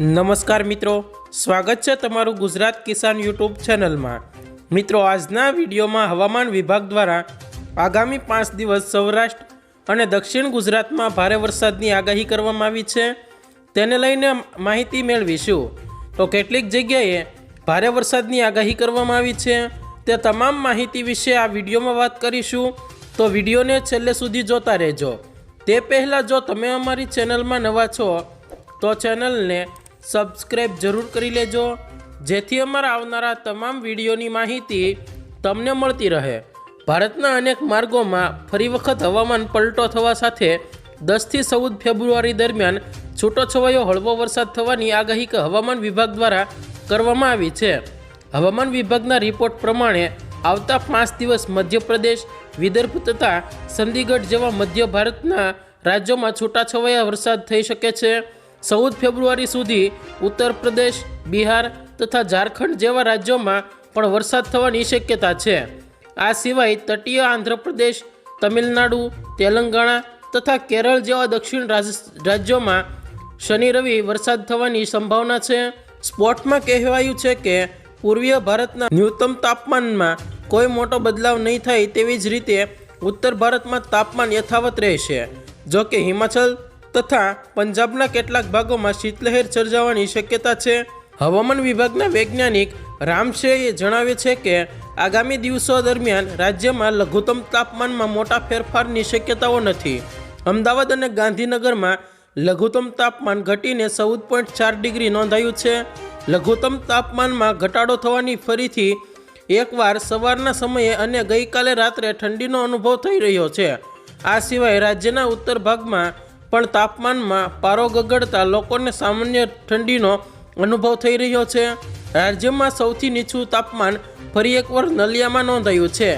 નમસ્કાર મિત્રો, સ્વાગત છે તમારું ગુજરાત કિસાન યુટ્યુબ ચેનલમાં. મિત્રો, આજના વિડીયોમાં હવામાન વિભાગ દ્વારા આગામી પાંચ દિવસ સૌરાષ્ટ્ર અને દક્ષિણ ગુજરાતમાં ભારે વરસાદની આગાહી કરવામાં આવી છે. તેને લઈને માહિતી મેળવીશું. તો કેટલીક જગ્યાએ ભારે વરસાદની આગાહી કરવામાં આવી છે. તે તમામ માહિતી વિશે આ વિડીયોમાં વાત કરીશું. તો વિડીયોને છેલ્લે સુધી જોતા રહેજો. તે પહેલાં જો તમે અમારી ચેનલમાં નવા છો, તો ચેનલને સબસ્ક્રાઈબ જરૂર કરી લેજો. જેથી અમારા આવનારા તમામ વિડીયોની માહિતી તમને મળતી રહે. ભારતના અનેક માર્ગોમાં ફરી વખત હવામાન પલટો થવા સાથે દસથી ચૌદ ફેબ્રુઆરી દરમિયાન છૂટોછવાયો હળવો વરસાદ થવાની આગાહી હવામાન વિભાગ દ્વારા કરવામાં આવી છે. હવામાન વિભાગના રિપોર્ટ પ્રમાણે આવતા પાંચ દિવસ મધ્યપ્રદેશ, વિદર્ભ તથા ચંદીગઢ જેવા મધ્ય ભારતના રાજ્યોમાં છૂટાછવાયા વરસાદ થઈ શકે છે. ચૌદ ફેબ્રુઆરી સુધી ઉત્તર પ્રદેશ, બિહાર તથા ઝારખંડ જેવા રાજ્યોમાં પણ વરસાદ થવાની શક્યતા છે. આ સિવાય તટીય આંધ્રપ્રદેશ તમિલનાડુ, તેલંગાણા તથા કેરળ જેવા દક્ષિણ રાજ- રાજ્યોમાં શનિ રવિ વરસાદ થવાની સંભાવના છે. સ્પોટમાં કહેવાયું છે કે પૂર્વીય ભારતના ન્યૂનતમ તાપમાનમાં કોઈ મોટો બદલાવ નહીં થાય તેવી જ રીતે ઉત્તર ભારતમાં તાપમાન યથાવત રહેશે. જો કે હિમાચલ તથા પંજાબના કેટલાક ભાગોમાં શીતલહેર સર્જાવાની શક્યતા છે. હવામાન વિભાગના વૈજ્ઞાનિક રામશેએ જણાવે છે કે, આગામી દિવસો દરમિયાન રાજ્યમાં લઘુત્તમ તાપમાનમાં મોટા ફેરફારની શક્યતાઓ નથી. અમદાવાદ અને ગાંધીનગરમાં લઘુત્તમ તાપમાન ઘટીને ચૌદ પોઈન્ટ ચાર ડિગ્રી નોંધાયું છે. લઘુત્તમ તાપમાનમાં ઘટાડો થવાની ફરીથી એકવાર સવારના સમયે અને ગઈકાલે રાત્રે ઠંડીનો અનુભવ થઈ રહ્યો છે. આ સિવાય રાજ્યના ઉત્તર ભાગમાં પણ તાપમાનમાં પારો ગગડતા લોકોને સામાન્ય ઠંડીનો અનુભવ થઈ રહ્યો છે. રાજ્યમાં સૌથી નીચું તાપમાન ફરી એકવાર નલિયામાં નોંધાયું છે,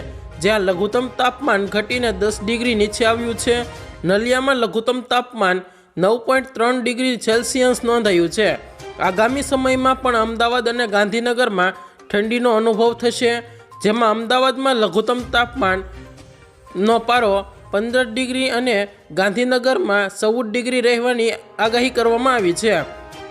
જ્યાં લઘુત્તમ તાપમાન ઘટીને દસ ડિગ્રી નીચે આવ્યું છે. નલિયામાં લઘુત્તમ તાપમાન નવ પોઈન્ટ ત્રણ ડિગ્રી સેલ્સિયસ નોંધાયું છે. આગામી સમયમાં પણ અમદાવાદ અને ગાંધીનગરમાં ઠંડીનો અનુભવ થશે, જેમાં અમદાવાદમાં લઘુત્તમ તાપમાનનો પારો પંદર ડિગ્રી અને ગાંધીનગરમાં ચૌદ ડિગ્રી રહેવાની આગાહી કરવામાં આવી છે.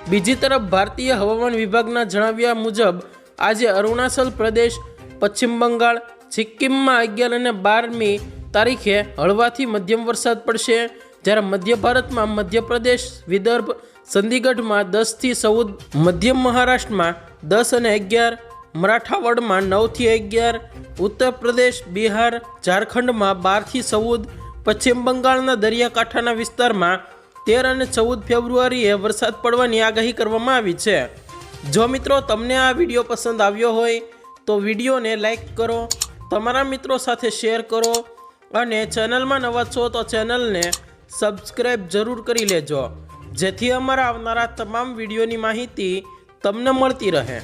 બીજી તરફ ભારતીય હવામાન વિભાગના જણાવ્યા મુજબ, આજે અરુણાચલ પ્રદેશ, પશ્ચિમ બંગાળ, સિક્કિમમાં અગિયાર અને બારમી તારીખે હળવાથી મધ્યમ વરસાદ પડશે. જ્યારે મધ્ય ભારતમાં મધ્યપ્રદેશ, વિદર્ભ, ચંદીગઢમાં દસથી ચૌદ, મધ્ય મહારાષ્ટ્રમાં દસ અને અગિયાર મરાઠાવાડમાં નવથી અગિયાર ઉત્તર પ્રદેશ બિહાર, ઝારખંડમાં બારથી ચૌદ, પશ્ચિમ બંગાળના દરિયાકાંઠાના વિસ્તારમાં તેર અને ચૌદ ફેબ્રુઆરીએ વરસાદ પડવાની આગાહી કરવામાં આવી છે. જો મિત્રો તમને આ વીડિયો પસંદ આવ્યો હોય, તો વિડીયોને લાઈક કરો, તમારા મિત્રો સાથે શેર કરો અને ચેનલમાં નવા છો તો ચેનલને સબસ્ક્રાઈબ જરૂર કરી લેજો. જેથી અમારા આવનારા તમામ વિડીયોની માહિતી તમને મળતી રહે.